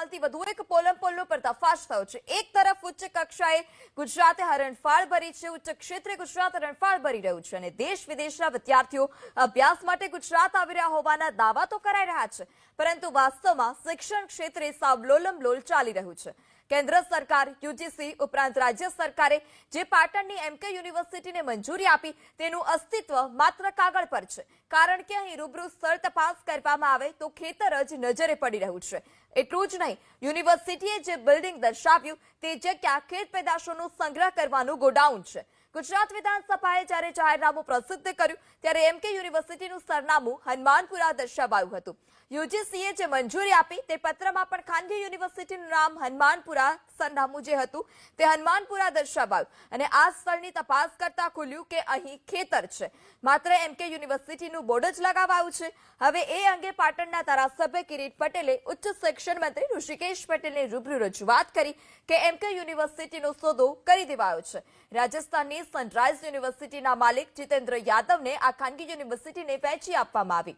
ચાલતી વધુ એક પોલમ પોલનો પર્દાફાશ થયો છે. એક તરફ ઉચ્ચ કક્ષાએ ગુજરાતે હરણફાળ ભરી છે, ઉચ્ચ ક્ષેત્રે ગુજરાત હરણફાળ ભરી રહ્યું છે અને દેશ વિદેશના વિદ્યાર્થીઓ અભ્યાસ માટે ગુજરાત આવી રહ્યા હોવાના દાવા તો કરાઈ રહ્યા છે, પરંતુ વાસ્તવમાં શિક્ષણ ક્ષેત્રે સાવ લોલમલોલ ચાલી રહ્યું છે. કેન્દ્ર સરકાર, યુજીસી ઉપરાંત રાજ્ય સરકારે જે પાટણની એમકે યુનિવર્સિટીને મંજૂરી આપી તેનું અસ્તિત્વ માત્ર કાગળ પર છે. કારણ કે અહીં રૂબરૂ સ્થળ તપાસ કરવામાં આવે તો ખેતર જ નજરે પડી રહ્યું છે. એટલું જ નહીં, યુનિવર્સિટીએ જે બિલ્ડિંગ દર્શાવ્યું તે જગ્યા ખેત પેદાશોનો સંગ્રહ કરવાનું ગોડાઉન છે. ગુજરાત વિધાનસભાએ જ્યારે જાહેરનામું પ્રસિદ્ધ કર્યું, ત્યારે એમકે યુનિવર્સિટીનું સરનામું હનુમાનપુરા દર્શાવાયું હતું. યુજીસીએ જે મંજૂરી આપી, તે પત્રમાં પણ ખાનગી યુનિવર્સિટીનું નામ હનુમાનપુરા સરનામું જે હતું, તે હનુમાનપુરા દર્શાવાયું. અને આ સ્થળની તપાસ કરતા ખુલ્યું કે અહીં ખેતર છે. માત્ર એમ કે યુનિવર્સિટીનું બોર્ડ જ લગાવાયું છે. હવે એ અંગે પાટણના ધારાસભ્ય કિરીટ પટેલે ઉચ્ચ શિક્ષણ મંત્રી ઋષિકેશ પટેલને રૂબરૂ રજૂઆત કરી કે એમકે યુનિવર્સિટીનો સોદો કરી દેવાયો છે. રાજસ્થાનની સનરાઇઝ યુનિવર્સિટીના માલિક જીતેન્દ્ર યાદવને આ ખાનગી યુનિવર્સિટીને વહેંચી આપવામાં આવી.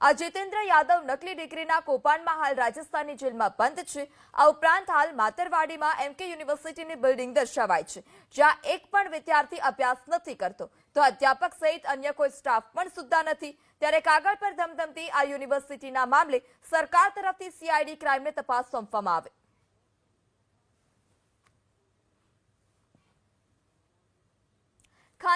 આ જીતેન્દ્ર યાદવ નકલી ડિગ્રીના કૌભાંડમાં હાલ રાજસ્થાનની જેલમાં બંધ છે. આ ઉપરાંત હાલ માતરવાડીમાં એમકે યુનિવર્સિટીની બિલ્ડિંગ દર્શાવાય છે. જ્યાં એક પણ વિદ્યાર્થી અભ્યાસ નથી કરતો. તો અધ્યાપક સહિત અન્ય કોઈ સ્ટાફ પણ સુદ્ધા નથી. ત્યારે કાગળ પર ધમધમતી આ યુનિવર્સિટીના મામલે સરકાર તરફથી સીઆઈડી ક્રાઇમને તપાસ સોંપવામાં આવે.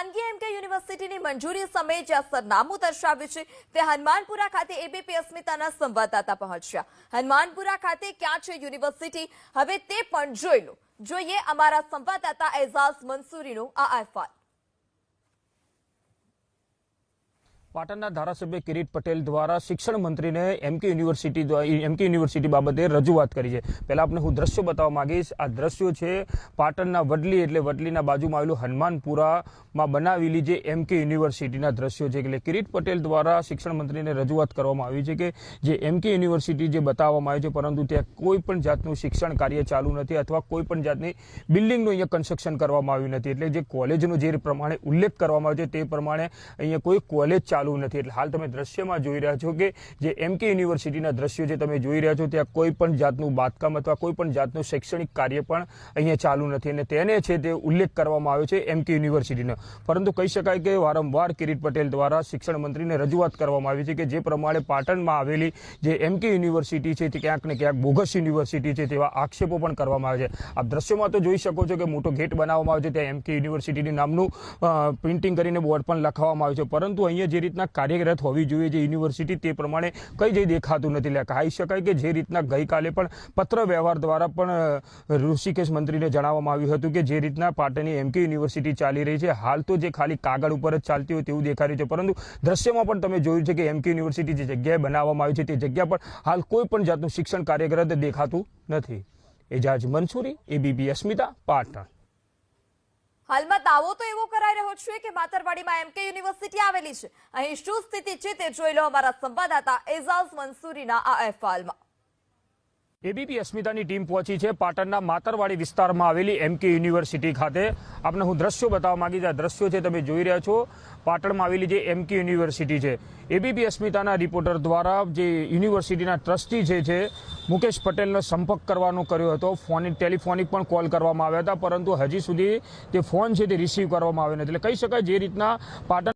ખાનગી એમકે યુનિવર્સિટીની મંજૂરી સમયે જ્યાં સરનામું દર્શાવ્યું છે. તે હનુમાનપુરા ખાતે એબીપી અસ્મિતાના સંવાદદાતા પહોંચ્યા. હનુમાનપુરા ખાતે ક્યાં છે યુનિવર્સિટી? હવે તે પણ જોઈ લો. જોઈએ અમારા સંવાદદાતા એઝાઝ મંસૂરીનો આ અહેવાલ. પાટણના ધારાસભ્ય કિરીટ પટેલ દ્વારા શિક્ષણ મંત્રીને એમકે યુનિવર્સિટી એમકે યુનિવર્સિટી બાબતે રજૂઆત કરી છે. પહેલાં આપને હું દ્રશ્યો બતાવવા માગીશ. આ દ્રશ્યો છે પાટણના વડલી એટલે વડલીના બાજુમાં આવેલું હનુમાનપુરામાં બનાવેલી જે એમકે યુનિવર્સિટીના દ્રશ્યો છે. એટલે કિરીટ પટેલ દ્વારા શિક્ષણ મંત્રીને રજૂઆત કરવામાં આવી છે કે જે એમકે યુનિવર્સિટી જે બતાવવામાં આવી છે, પરંતુ ત્યાં કોઈ પણ જાતનું શિક્ષણ કાર્ય ચાલુ નથી અથવા કોઈ પણ જાતની બિલ્ડિંગનું અહીંયા કન્સ્ટ્રક્શન કરવામાં આવ્યું નથી. એટલે જે કોલેજનો જે પ્રમાણે ઉલ્લેખ કરવામાં આવ્યો છે, તે પ્રમાણે અહીંયા કોઈ કોલેજ ચાલુ નથી. એટલે હાલ તમે દ્રશ્યમાં જોઈ રહ્યા છો કે જે એમકે યુનિવર્સિટીના દ્રશ્યો જે તમે જોઈ રહ્યા છો, ત્યાં કોઈ પણ જાતનું બાંધકામ અથવા કોઈ પણ જાતનું શૈક્ષણિક કાર્ય પણ અહીંયા ચાલુ નથી. અને તેને છે તે ઉલ્લેખ કરવામાં આવ્યો છે એમકે યુનિવર્સિટીનો પરંતુ કહી શકાય કે વારંવાર કિરીટ પટેલ દ્વારા શિક્ષણ મંત્રીને રજૂઆત કરવામાં આવી છે કે જે પ્રમાણે પાટણમાં આવેલી જે એમકે યુનિવર્સિટી છે તે ક્યાંક ને ક્યાંક બોગસ યુનિવર્સિટી છે તેવા આક્ષેપો પણ કરવામાં આવે છે. આપ દ્રશ્યોમાં તો જોઈ શકો છો કે મોટો ગેટ બનાવવામાં આવ્યો છે. ત્યાં એમકે યુનિવર્સિટીની નામનું પ્રિન્ટિંગ કરીને બોર્ડ પણ લખાવવામાં આવ્યું છે. પરંતુ અહીંયા જે રીતના કાર્યરત હોવી જોઈએ જે યુનિવર્સિટી તે પ્રમાણે કંઈ જઈ દેખાતું નથી. એટલે કહી શકાય કે જે રીતના ગઈકાલે પણ પત્ર વ્યવહાર દ્વારા પણ ઋષિકેશ મંત્રીને જણાવવામાં આવ્યું હતું કે જે રીતના પાટણની એમકે યુનિવર્સિટી ચાલી રહી છે, હાલ તો જે ખાલી કાગળ ઉપર જ ચાલતી હોય તેવું દેખાઈ રહ્યું છે. પરંતુ દ્રશ્યમાં પણ તમે જોયું છે કે એમકે યુનિવર્સિટી જે જગ્યાએ બનાવવામાં આવી છે તે જગ્યા પર હાલ કોઈ પણ જાતનું શિક્ષણ કાર્યરત દેખાતું નથી. એજાજ મંસૂરી, એબીપી અસ્મિતા, પાટણ. હાલમાં દાવો તો એવો કરાઈ રહ્યો છે કે માતરવાડીમાં એમકે યુનિવર્સિટી આવેલી છે. અહીં શું સ્થિતિ છે તે જોઈ લો અમારા સંવાદદાતા એઝાઝ મંસૂરીના આ અહેવાલમાં. એબીપી અસ્મિતાની ટીમ પહોંચી છે પાટણના માતરવાડી વિસ્તારમાં આવેલી એમકે યુનિવર્સિટી ખાતે. આપને હું દ્રશ્યો બતાવવા માગી આ દ્રશ્યો છે તમે જોઈ રહ્યા છો. પાટણમાં આવેલી જે એમકે યુનિવર્સિટી છે. એબીપી અસ્મિતાના રિપોર્ટર દ્વારા જે યુનિવર્સિટીના ટ્રસ્ટી જે છે, મુકેશ પટેલનો સંપર્ક કરવાનો કર્યો હતો. ફોન, ટેલિફોનિક પણ કોલ કરવામાં આવ્યા હતા, પરંતુ હજી સુધી તે ફોન છે તે રિસીવ કરવામાં આવ્યો નથી. એટલે કહી શકાય જે રીતના પાટણ